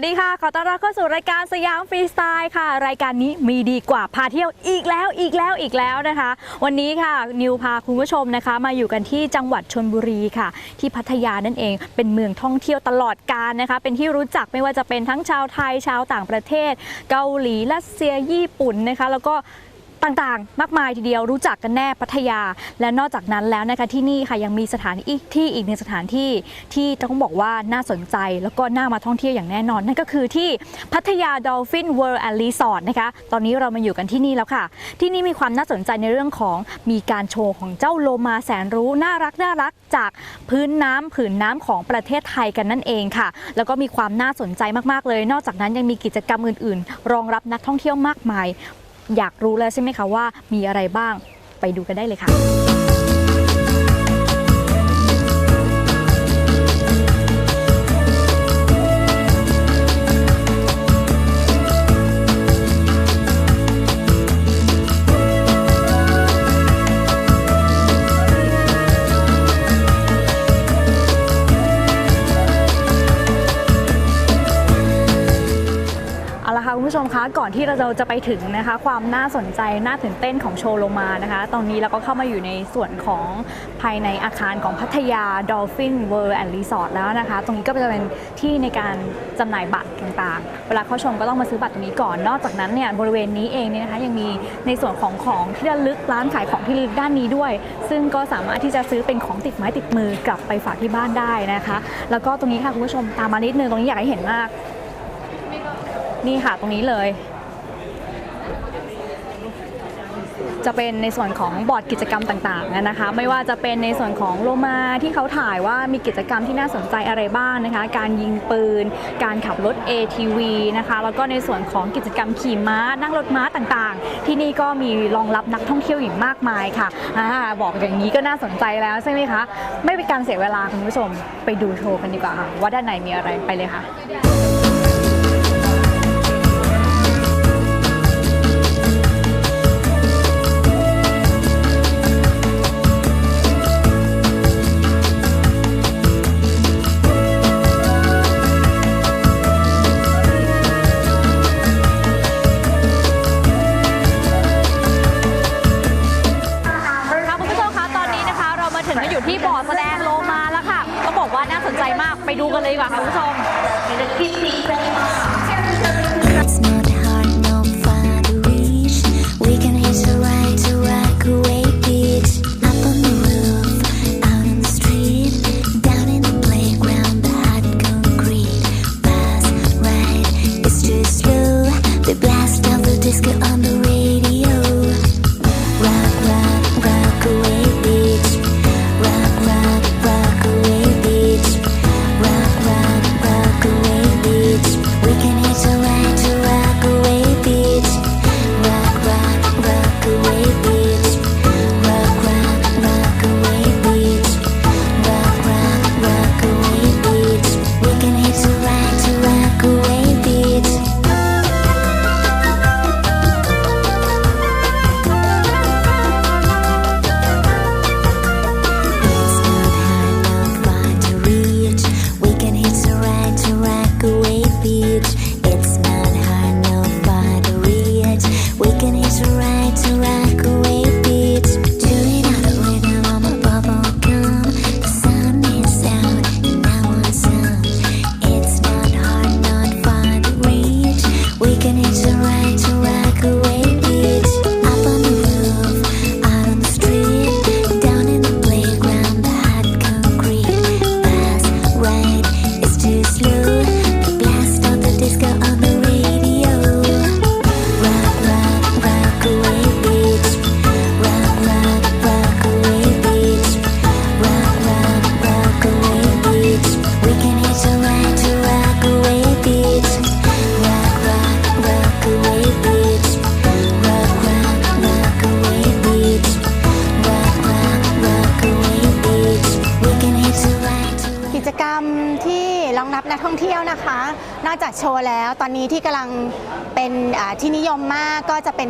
สวัสดีค่ะ ขอต้อนรับเข้าสู่รายการสยามฟรีสไตล์ค่ะ รายการนี้มีดีกว่าพาเที่ยวอีกแล้วอีกแล้วอีกแล้วนะคะ วันนี้ค่ะนิวพาคุณผู้ชมนะคะ มาอยู่กันที่จังหวัดชนบุรีค่ะ ที่พัทยานั่นเองเป็นเมืองท่องเที่ยวตลอดกาลนะคะ เป็นที่รู้จักไม่ว่าจะเป็นทั้งชาวไทยชาวต่างประเทศ เกาหลีรัสเซียญี่ปุ่นนะคะ แล้วก็ ต่างๆ มากมายทีเดียวรู้จักกันแน่พัทยา และนอกจากนั้นแล้วนะคะที่นี่ค่ะยังมีสถานที่ที่อีกหนึ่งสถานที่ที่ต้องบอกว่าน่าสนใจ แล้วก็น่ามาท่องเที่ยวอย่างแน่นอน นั่นก็คือที่พัทยา Dolphin World and Resort นะคะตอนนี้เรามาอยู่กันที่นี่แล้วค่ะ ที่นี่มีความน่าสนใจในเรื่องของมีการโชว์ของเจ้าโลมาแสนรู้น่ารักน่ารักจากพื้นน้ำผืนน้ำของประเทศไทยกันนั่นเองค่ะ แล้วก็มีความน่าสนใจมากๆเลย นอกจากนั้นยังมีกิจกรรมอื่น ๆ รองรับนักท่องเที่ยวมากมาย อยากรู้แล้วใช่ไหมคะว่ามีอะไรบ้างไปดูกันได้เลยค่ะ ก่อนที่เราจะไปถึงนะคะ ความน่าสนใจน่าตื่นเต้นของโชว์โลมานะคะ ตอนนี้เราก็เข้ามาอยู่ในส่วนของภายในอาคารของพัทยา Dolphin World and Resort แล้วนะคะ ตรงนี้ก็จะเป็นที่ในการจำหน่ายบัตรต่างๆ เวลาเข้าชมก็ต้องมาซื้อบัตรตรงนี้ก่อน นอกจากนั้นเนี่ยบริเวณนี้เองเนี่ยนะคะยังมีในส่วนของของที่ระลึกร้านขายของที่ระลึกด้านนี้ด้วย ซึ่งก็สามารถที่จะซื้อเป็นของติดไม้ติดมือกลับไปฝากที่บ้านได้นะคะ แล้วก็ตรงนี้ค่ะคุณผู้ชมตามมานิดนึงตรงนี้อยากให้เห็นมาก นี่ค่ะตรงนี้เลย จะเป็นในส่วนของบอร์ดกิจกรรมต่างๆนะคะ ไม่ว่าจะเป็นในส่วนของโลมาที่เขาถ่ายว่ามีกิจกรรมที่น่าสนใจอะไรบ้างนะคะ การยิงปืน การขับรถ ATV นะคะ แล้วก็ในส่วนของกิจกรรมขี่ม้า นั่งรถม้าต่างๆ ที่นี่ก็มีรองรับนักท่องเที่ยวอย่างมากมายค่ะอาบอกอย่างนี้ก็น่าสนใจแล้วใช่ไหมคะ ไม่เป็นการเสียเวลาคุณผู้ชมไปดูโชว์กันดีกว่าค่ะว่าด้านในมีอะไรไปเลยค่ะ ดูกันเลยดีกว่าค่ะคุณผู้ชม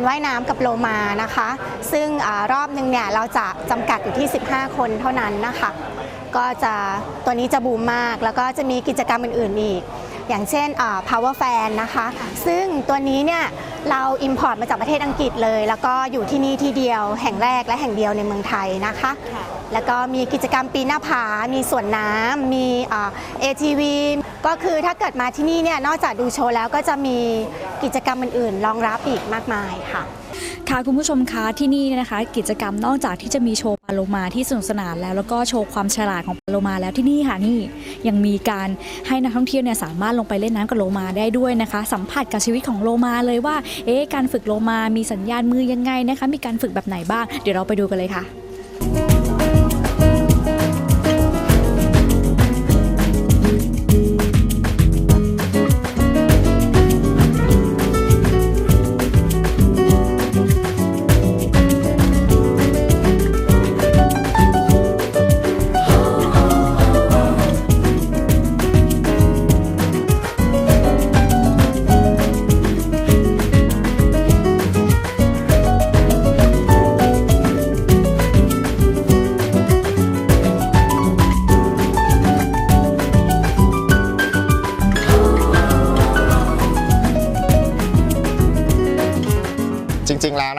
ว่ายน้ำกับโลมานะคะ ซึ่งอรอบหนึ่งเนี่ยเราจะจำกัดอยู่ที่ 15 คนเท่านั้นนะคะ ก็จะตัวนี้จะบูมมาก แล้วก็จะมีกิจกรรมอื่นๆอีก อย่างเช่นอ่า power fan นะคะ ซึ่งตัวนี้เนี่ยเรา import มาจากประเทศอังกฤษเลย แล้วก็อยู่ที่นี่ที่เดียวแห่งแรกและแห่งเดียวในเมืองไทยนะคะ แล้วก็มีกิจกรรมปีนหน้าผา มีสวนน้ำ มีอ่า ATV ก็คือถ้าเกิดมาที่นี่เนี่ยนอกจากดูโชว์แล้วก็จะมีกิจกรรมอื่นๆ รองรับอีกมากมายค่ะ ค่ะคุณผู้ชมคะที่นี่นะคะ กิจกรรมนอกจากที่จะมีโชว์ปลาโลมาที่สนุกสนานแล้วแล้วก็โชว์ความฉลาดของปลาโลมาแล้วที่นี่ค่ะนี่ยังมีการให้นักท่องเที่ยวเนี่ยสามารถลงไปเล่นน้ำกับโลมาได้ด้วยนะคะ สัมผัสกับชีวิตของโลมาเลยว่าเอ๊ะการฝึกโลมามีสัญญาณมือยังไงนะคะ มีการฝึกแบบไหนบ้าง เดี๋ยวเราไปดูกันเลยค่ะ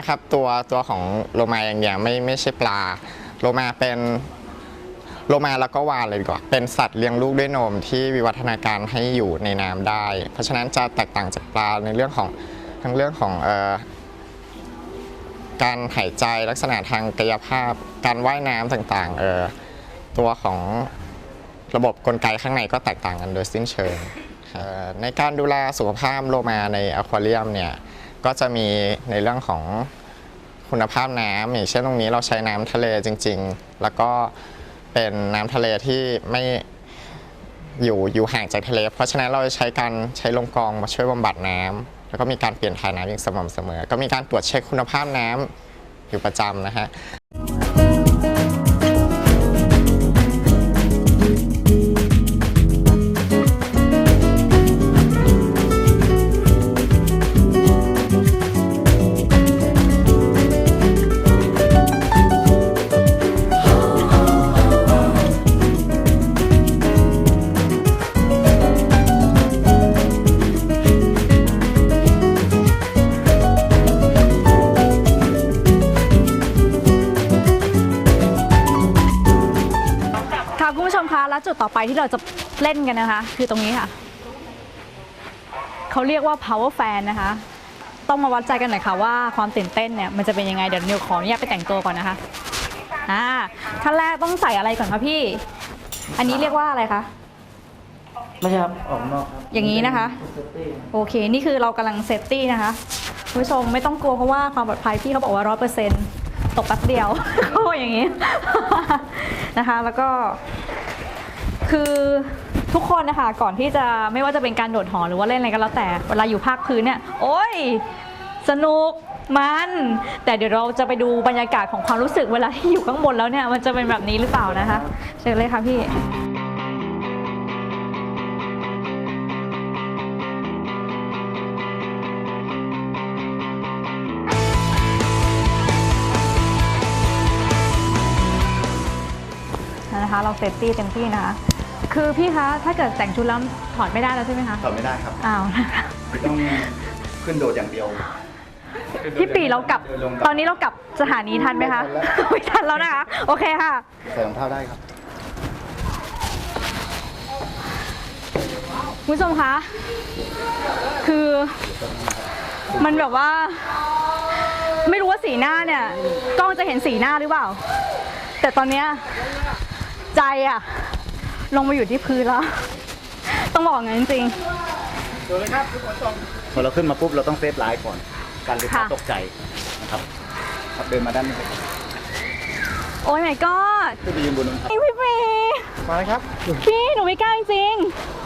นะครับ ตัวตัวของโลมาอย่างเดียวไม่ไม่ใช่ปลา โลมาเป็นโลมาแล้วก็วาฬเลยดีกว่า เป็นสัตว์เลี้ยงลูกด้วยนมที่วิวัฒนาการให้อยู่ในน้ำได้ เพราะฉะนั้นจะแตกต่างจากปลาในเรื่องของทั้งเรื่องของออการหายใจลักษณะทางกายภาพ การว่ายน้ำต่างๆเออตัวของระบบกลไกข้างในก็แตกต่างกันโดยสิ้นเชิงในการดูแลสุขภาพโลมาในอควาเรียมเนี่ย ก็จะมีในเรื่องของคุณภาพน้ำอย่างเช่นตรงนี้เราใช้น้ำทะเลจริง ๆ แล้วก็เป็นน้ำทะเลที่ไม่อยู่อยู่ห่างจากทะเล เพราะฉะนั้นเราจะใช้การใช้ลงกรองมาช่วยบำบัดน้ำแล้วก็มีการเปลี่ยนถ่ายน้ำอย่างสม่ำเสมอ ก็มีการตรวจเช็คคุณภาพน้ำอยู่ประจำนะฮะ เราจะเล่นกันนะคะ คือตรงนี้ค่ะ เขาเรียกว่า power fan นะคะ ต้องมาวัดใจกันหน่อยค่ะว่าความตื่นเต้นเนี่ยมันจะเป็นยังไง เดี๋ยวนิวขออนุญาตไปแต่งตัวก่อนนะคะอ่าขั้นแรกต้องใส่อะไรก่อนคะพี่ อันนี้เรียกว่าอะไรคะ ไม่ใช่ครับ ออกนอกครับอย่างนี้นะคะ โอเค นี่คือเรากำลังเซฟตี้นะคะคุณผู้ชมไม่ต้องกลัวเพราะว่าความปลอดภัยพี่เขาบอกว่าร้อยเปอร์เซ็นต์ตกแป๊บเดียว เขาบอกอย่างนี้ นะคะ แล้วก็ คือทุกคนนะคะก่อนที่จะไม่ว่าจะเป็นการโดดหอหรือว่าเล่นอะไรก็แล้วแต่เวลาอยู่ภาคพื้นเนี่ย โอ้ย สนุกมัน แต่เดี๋ยวเราจะไปดูบรรยากาศของความรู้สึกเวลาที่อยู่ข้างบนแล้วเนี่ยมันจะเป็นแบบนี้หรือเปล่านะคะ เชิญเลยค่ะพี่นะคะเราเซฟตี้เต็มที่นะคะ คือพี่คะ ถ้าเกิดแต่งชุดแล้วถอดไม่ได้แล้วใช่ไหมคะถอดไม่ได้ครับ อ้าวนะคะต้องขึ้นโดดอย่างเดียวพี่ปีเรากลับเดินลงกลับตอนนี้เรากลับสถานีทันไหมคะ ไม่ทันแล้วนะคะ โอเคค่ะ ใส่รองเท้าได้ครับ คุณผู้ชมคะ คือมันแบบว่า ไม่รู้ว่าสีหน้าเนี่ย กล้องจะเห็นสีหน้าหรือเปล่า แต่ตอนเนี้ยใจอะ ลงมาอยู่ที่พื้นแล้ว ต้องบอกงั้นจริงพอเราขึ้นมาปุ๊บเราต้องเซฟไลน์ก่อน การลูกค้าค่ะตกใจนะครับครับเดินมาด้านนี้ๆโอ้ย my god ขึ้นไปยืนบนนั้นครับพี่ปีมาเลยครับพี่หนูไม่กล้าจริง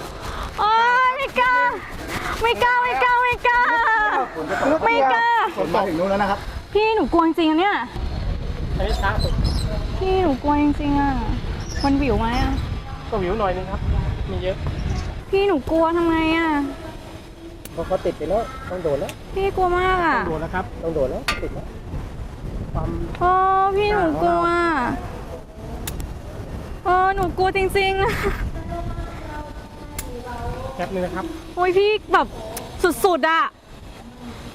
ๆโอ้ยไม่กล้าไม่กล้าไม่กล้าไม่กล้าไม่กล้าฝนมาถึงนู้นแล้วนะครับ พี่หนูกลัวจริงๆอะเนี่ยพี่หนูกลัวจริงๆอะมันวิวไหมอะ ก็วิวหน่อยนึงครับ มีเยอะ พี่หนูกลัวทำไงอะเพราะเขาติดไปแล้วต้องโดดแล้วพี่กลัวมากอะโดดแล้วครับต้องโดดแล้วติดแล้วความโอ้พี่หนูกลัวโอ้หนูกลัวจริงๆอะแป๊บนึงนะครับโอ้ยพี่แบบสุดๆอะ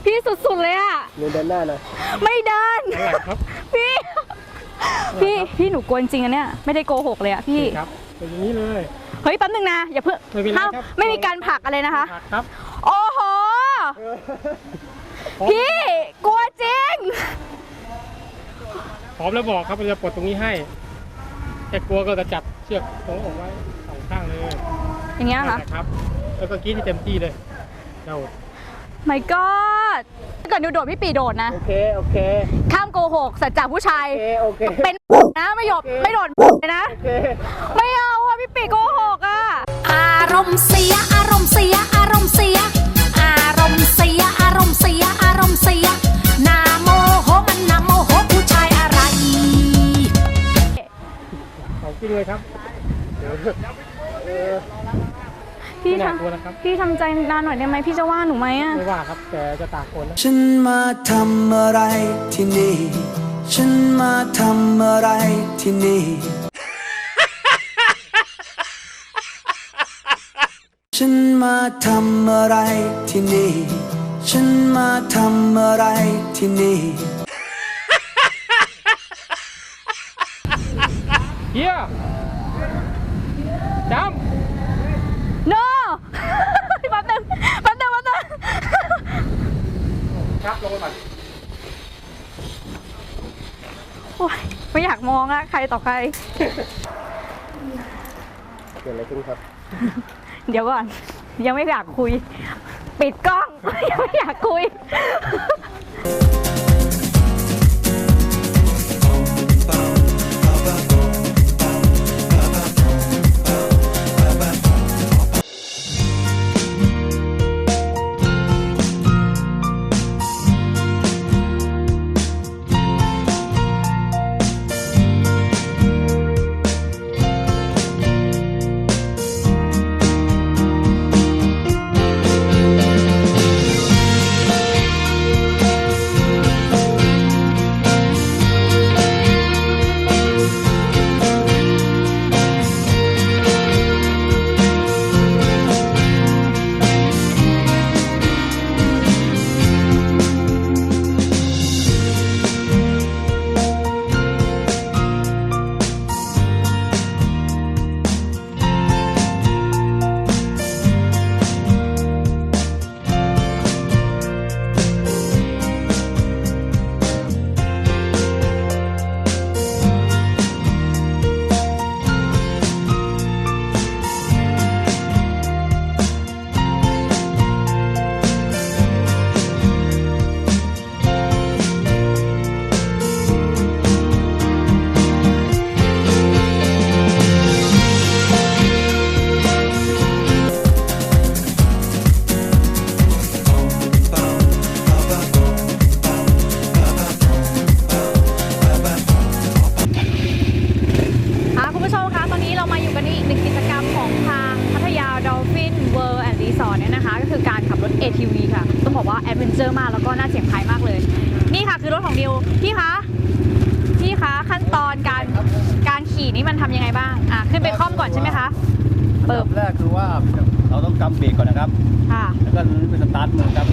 พี่สุดๆเลยอะเดินด้านหน้าหน่อยไม่เดิน หลังครับ พี่ พี่ พี่หนูกลัวจริงๆอะเนี่ยไม่ได้โกหกเลยอะพี่ ครับ เป็นอย่างนี้เลย เฮ้ยแป๊บนึงนะอย่าเพิ่งไม่เป็นไรห้ามครับ ไม่มีการผลักอะไรนะคะหักครับโอ้โหพร้อมพี่ กลัวจริง พร้อมแล้วบอกครับเราจะปลดตรงนี้ให้แค่กลัวก็จะจับเชือกตรงอกไว้สองข้างเลยอย่างเงี้ยเหรอนั่นแหละครับ แล้วก็กรีดให้เต็มที่เลยเรา my god ถ้าเกิดหนูโดดพี่ปีโดดนะ โอเค โอเค ข้ามโกหกสัจจะผู้ชาย โอเค โอเค เป็นนะไม่หยบไม่โดดเลยนะ โอเค ไม่ เอาอะพี่ปีโกหกอะ อารมณ์เสีย อารมณ์เสีย อารมณ์เสีย อารมณ์เสีย อารมณ์เสีย อารมณ์เสียนาโมโหมันนาโมโหผู้ชายอะไร ของจริงเลยครับเดี๋ยวเออพี่ไม่ทน่ากลัวนะครับำพี่ทำใจนานหน่อยได้ไหมพี่จะว่าหนูไหมอะ ไม่ว่าครับแต่จะตากฝนนะฉันมาทำอะไรที่นี่ ฉันมาทำอะไรที่นี่ ฉันมาทำอะไรที่นี่ ฉันมาทำอะไรที่นี่เฮียจ no แป๊บนึงแป๊บนึงแป๊บนึงำครับลงไปก่อนโอ๊ยไม่อยากมองอะใครต่อใคร เกิดอะไรขึ้นครับ เดี๋ยวก่อน ยังไม่อยากคุย ปิดกล้อง ยังไม่อยากคุย แอดเวนเจอร์มากแล้วก็น่าเสี่ยงภัยมากเลย นี่ค่ะคือรถของนิวพี่คะพี่คะขั้นตอนการการขี่นี่มันทำยังไงบ้างอะขึ้นไปคล่อมก่อนใช่ไหมคะเปิบแรกคือว่าเราต้องกำเบรกก่อนนะครับ ค่ะ แล้วก็เป็นสตาร์ทมือครับ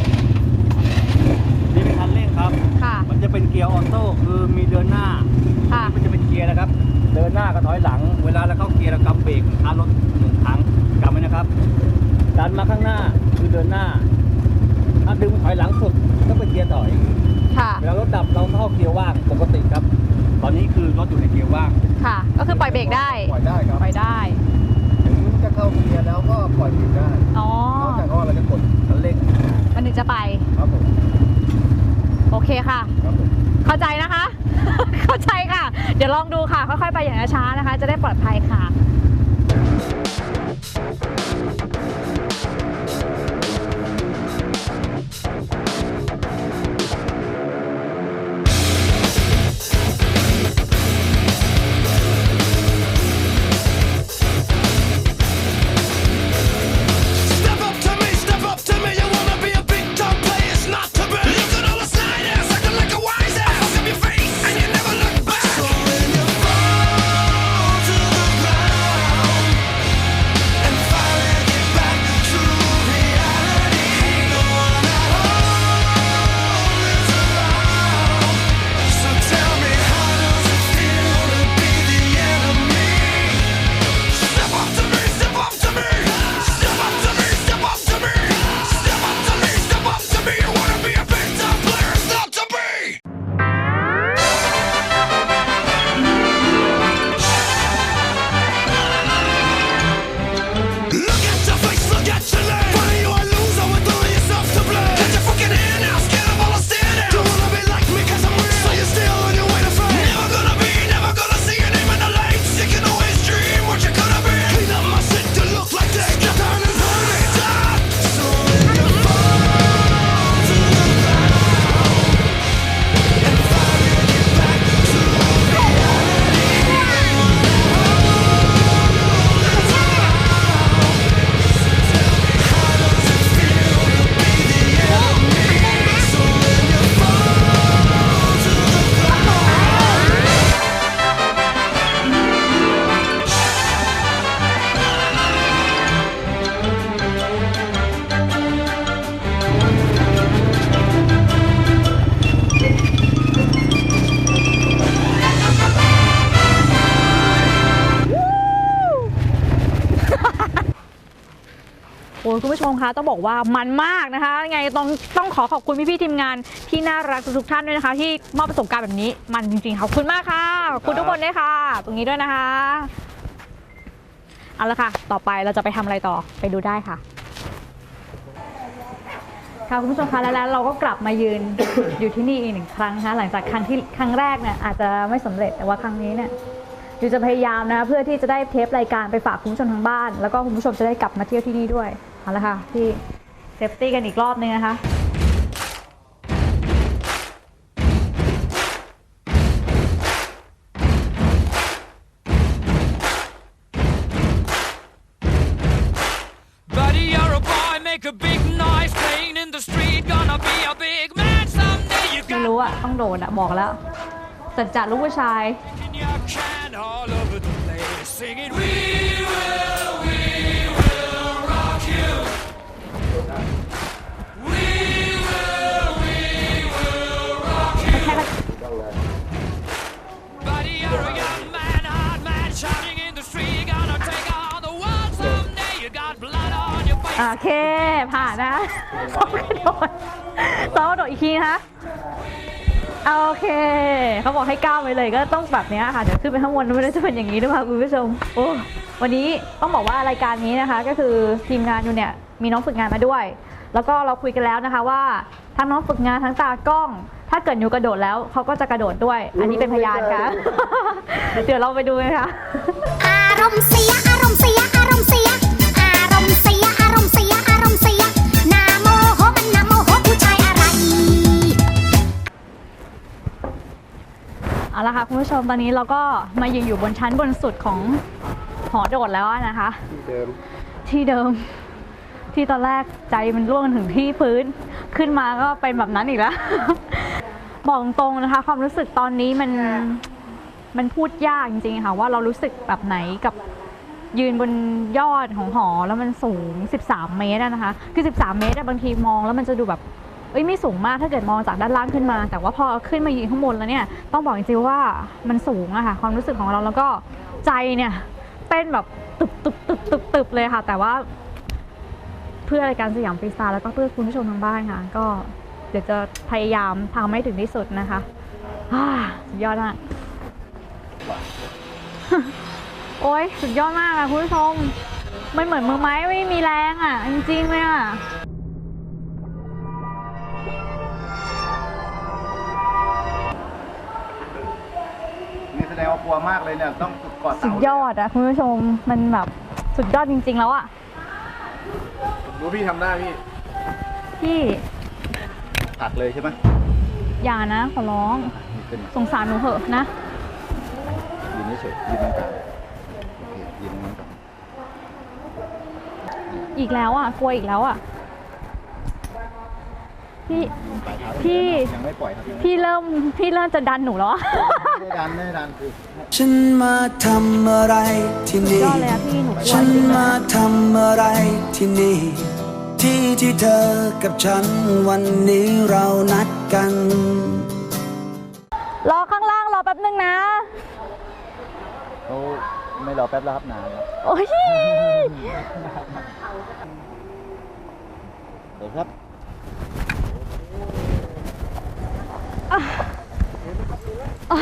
นี่เป็นคันเร่งครับ ค่ะ มันจะเป็นเกียร์ออโต้คือมีเดินหน้า ค่ะ มันจะเป็นเกียร์นะครับ เดินหน้ากับถอยหลัง เวลาเราเข้าเกียร์เรากำเบรกค้ารถหนึ่งครั้งกำไว้นะครับดันมาข้างหน้าคือเดินหน้า ถ้าดึงถอยหลังสุดก็เป็นเกียร์ถอยค่ะ เวลารถดับเราเข้าเกียร์ว่างปกติครับ ตอนนี้คือรถอยู่ในเกียร์ว่างค่ะ ก็คือปล่อยเบรกได้ ปล่อยได้ครับปล่อยได้ ถึงจะเข้าเกียร์แล้วก็ปล่อยเบรกได้อ๋อนอกจากว่าเราจะกดคันเร่งมันถึงจะไป ครับผมโอเคค่ะ ครับผมเข้าใจนะคะ เข้าใจค่ะ เดี๋ยวลองดูค่ะ ค่อยๆไปอย่างช้าๆนะคะ จะได้ปลอดภัยค่ะ คุณผู้ชมคะต้องบอกว่ามันมากนะคะยังไงต้องต้องขอขอบคุณพี่ๆทีมงานที่น่ารักทุกๆท่านด้วยนะคะ ที่มอบประสบการณ์แบบนี้มันจริงๆขอบคุณมากค่ะขอบคุณทุกคนด้วยค่ะ ตรงนี้ด้วยนะคะเอาละค่ะ ต่อไปเราจะไปทำอะไรต่อไปดูได้ค่ะค่ะคุณผู้ชมคะแล้วแล้วเราก็กลับมายืนอยู่ที่นี่อีกหนึ่งครั้งนะคะหลังจากครั้งที่ครั้งแรกเนี่ยอาจจะไม่สำเร็จแต่ว่าครั้งนี้เนี่ยอยู่จะพยายามนะเพื่อที่จะได้เทปรายการไปฝากคุณผู้ชมทางบ้าน แล้วก็คุณผู้ชมจะได้กลับมาเที่ยวที่นี่ด้วย เอาละค่ะพี่เซฟตี้กันอีกรอบนึงนะคะ Buddy, you're a boy, make a big noise playing in the street. Gonna be a big man someday. You ไม่ got รู้อะต้องโดนอะบอกแล้วจัดจัดลูกผู้ชาย โอเค ผ่านนะซ้อมกระโดดซ้อมกระโดดอีกทีนะคะโอเค เขาบอกให้ก้าวไปเลยก็ต้องแบบเนี้ยค่ะ เดี๋ยวขึ้นไปข้างบนไม่ได้จะเป็นอย่างนี้หรือเปล่าคุณผู้ชม โอ้ วันนี้ต้องบอกว่ารายการนี้นะคะ ก็คือทีมงานอยู่เนี่ยมีน้องฝึกงานมาด้วย แล้วก็เราคุยกันแล้วนะคะว่าทั้งน้องฝึกงานทั้งตากล้อง ถ้าเกิดอยู่กระโดดแล้วเขาก็จะกระโดดด้วย อันนี้เป็นพยานค่ะ เดี๋ยวเราไปดูกันค่ะอารมณ์เสียอารมณ์เสีย มตอนนี้เราก็มายืนอยู่บนชั้นบนสุดของหอโดดแล้วอะนะคะ ที่เดิม ที่เดิม ที่ตอนแรกใจมันร่วงถึงที่พื้น ขึ้นมาก็เป็นแบบนั้นอีกแล้ว บอกตรงๆนะคะ ความรู้สึกตอนนี้มันมันพูดยากจริงๆค่ะ ว่าเรารู้สึกแบบไหนกับยืนบนยอดของหอแล้วมันสูง 13 เมตรอะนะคะ คือ 13 เมตรอะบางทีมองแล้วมันจะดูแบบ เอ้ยไม่สูงมากถ้าเกิดมองจากด้านล่างขึ้นมา แต่ว่าพอขึ้นมายืนข้างบนแล้วเนี่ยต้องบอกจริงๆว่ามันสูงอะค่ะความรู้สึกของเราแล้วก็ใจเนี่ยเต้นแบบตึบตึบตึบตึบตึบเลยค่ะ แต่ว่า เพื่อรายการสยามฟรีสไตล์แล้วก็เพื่อคุณผู้ชมทางบ้านค่ะ ก็เดี๋ยวจะพยายามทำให้ถึงที่สุดนะคะสุดยอดมากโอ้ยสุดยอดมากอะคุณผู้ชม มันเหมือนมือไม้ไม่มีแรงอะจริงๆเลยอะ ลัวมากเลยเนี่ยต้องฝึกกอดสุเสาดยอดอะคุณผู้ชมมันแบบสุดยอดจริง ๆ แล้วอะรู้พี่ทำได้พี่พี่ผลักเลยใช่ไหมอย่านะขอร้องขึ้นสงสารหนูเหอะนะ ยืนเฉยๆยืนตรงกลางโอเคยืนตรงนั้นก่อนอีกแล้วอะกลัวอีกแล้วอะพี่ ปลายเท้าพี่ ยังไม่ปล่อยครับยังไม่พี่เริ่มพี่เริ่มจะดันหนูแล้วอะไม่ได้ดันไม่ได้ดันคือฉันมาทำอะไรที่นี่ยอดเลยอะพี่หนูกลัวฉันจริงๆมานะทำอะไรที่นี่ ที่ที่เธอกับฉันวันนี้เรานัดกัน รอข้างล่างรอแป๊บนึงนะ เขาไม่รอแป๊บแล้วครับนานแล้วโอ้ยเดี๋ยวครับ โ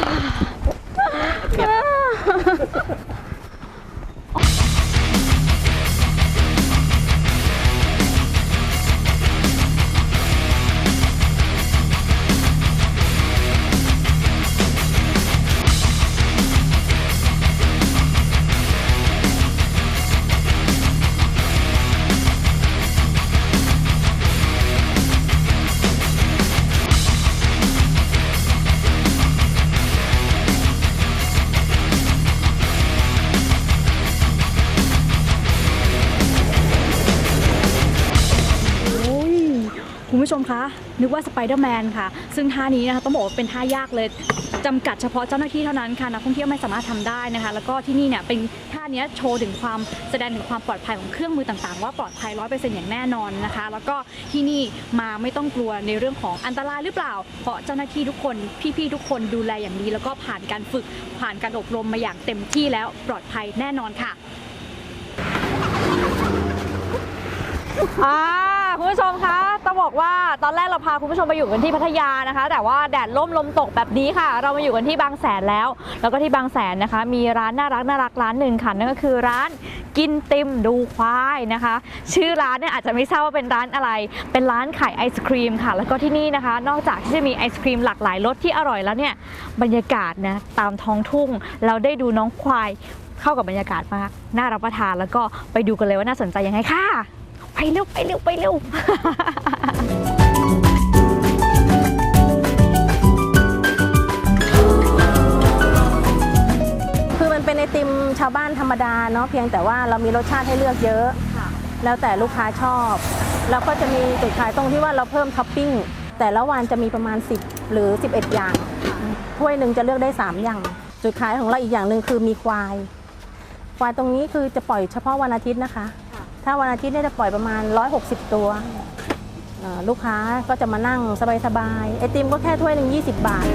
นึกว่าสไปเดอร์แมนค่ะ ซึ่งท่านี้นะคะต้องบอกว่าเป็นท่ายากเลยจำกัดเฉพาะเจ้าหน้าที่เท่านั้นค่ะนักท่องเที่ยวไม่สามารถทำได้นะคะ แล้วก็ที่นี่เนี่ยเป็นท่านี้โชว์ถึงความแสดงถึงความปลอดภัยของเครื่องมือต่างๆ ว่าปลอดภัยร้อยเปอร์เซ็นต์อย่างแน่นอนนะคะ แล้วก็ที่นี่มาไม่ต้องกลัวในเรื่องของอันตรายหรือเปล่า เพราะเจ้าหน้าที่ทุกคนพี่ๆทุกคนดูแลอย่างดีแล้วก็ผ่านการฝึกผ่านการอบรมมาอย่างเต็มที่แล้วปลอดภัยแน่นอนค่ะอ่า คุณผู้ชมคะต้องบอกว่าตอนแรกเราพาคุณผู้ชมไปอยู่กันที่พัทยานะคะ แต่ว่าแดดล่มลมตกแบบนี้ค่ะ เรามาอยู่กันที่บางแสนแล้ว แล้วก็ที่บางแสนนะคะ มีร้านน่ารักน่ารักร้านหนึ่งค่ะนั่นก็คือร้านกินติมดูควายนะคะ ชื่อร้านเนี่ยอาจจะไม่ทราบว่าเป็นร้านอะไร เป็นร้านขายไอศครีมค่ะ แล้วก็ที่นี่นะคะ นอกจากที่จะมีไอศครีมหลากหลายรสที่อร่อยแล้วเนี่ยบรรยากาศนะตามท้องทุ่ง เราได้ดูน้องควายเข้ากับบรรยากาศมากน่ารับประทานแล้วก็ไปดูกันเลยว่าน่าสนใจยังไงค่ะ ไปเร็วไปเร็วไปเร็วคือมันเป็นไอติมชาวบ้านธรรมดาเนาะเพียงแต่ว่าเรามีรสชาติให้เลือกเยอะ แล้วแต่ลูกค้าชอบแล้วก็จะมีจุดขายตรงที่ว่าเราเพิ่มท็อปปิ้งแต่ละวันจะมีประมาณ 10 หรือ 11 อย่างถ้วยหนึ่งจะเลือกได้ 3 อย่าง จุดขายของเราอีกอย่างหนึ่งคือมีควาย ควายตรงนี้คือจะปล่อยเฉพาะวันอาทิตย์นะคะ ถ้าวันอาทิตย์เนี่ยจะปล่อยประมาณ 160 ตัว ลูกค้าก็จะมานั่งสบายๆไอติมก็แค่ถ้วยหนึ่ง20 บาท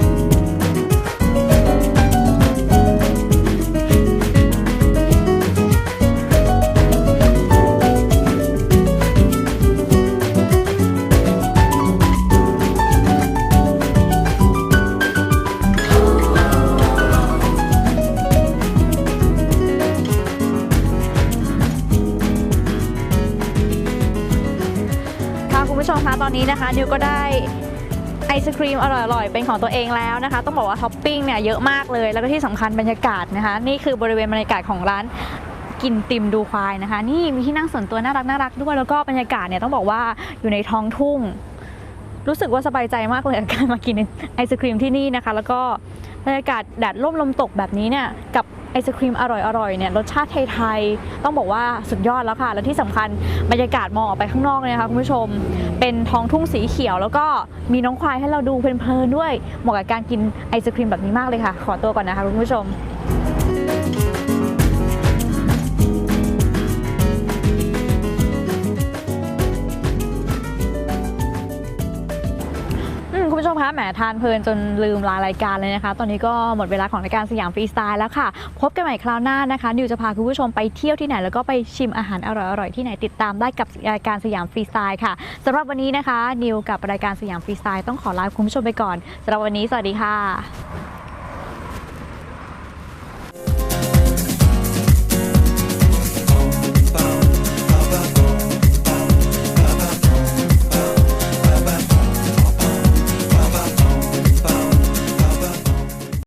อนนี้นะคะนิวก็ได้ไอศครีมอร่อยๆ เป็นของตัวเองแล้วนะคะ ต้องบอกว่าท็อปปิ้งเนี่ยเยอะมากเลย แล้วก็ที่สำคัญบรรยากาศนะคะ นี่คือบริเวณบรรยากาศของร้านกินติมดูควายนะคะ นี่มีที่นั่งส่วนตัวน่ารักน่ารักด้วย แล้วก็บรรยากาศเนี่ยต้องบอกว่าอยู่ในท้องทุ่ง รู้สึกว่าสบายใจมากเลยกับการมากินไอศครีมที่นี่นะคะ แล้วก็บรรยากาศแดดร่มลมตกแบบนี้เนี่ยกับ ไอศครีมอร่อยๆเนี่ยรสชาติไทยๆต้องบอกว่าสุดยอดแล้วค่ะ และที่สำคัญบรรยากาศมองออกไปข้างนอกเลยนะคะคุณผู้ชม เป็นท้องทุ่งสีเขียว แล้วก็มีน้องควายให้เราดูเพลินๆด้วยเหมาะกับการกินไอศครีมแบบนี้มากเลยค่ะ ขอตัวก่อนนะคะคุณผู้ชม ผู้ชมคะแหมทานเพลินจนลืมลารายการเลยนะคะ ตอนนี้ก็หมดเวลาของรายการสยามฟรีสไตล์แล้วค่ะ พบกันใหม่คราวหน้านะคะ นิวจะพาคุณผู้ชมไปเที่ยวที่ไหน แล้วก็ไปชิมอาหารอร่อยๆที่ไหนติดตามได้กับรายการสยามฟรีสไตล์ค่ะสำหรับวันนี้นะคะ นิวกับรายการสยามฟรีสไตล์ต้องขอลาคุณผู้ชมไปก่อนสำหรับวันนี้สวัสดีค่ะ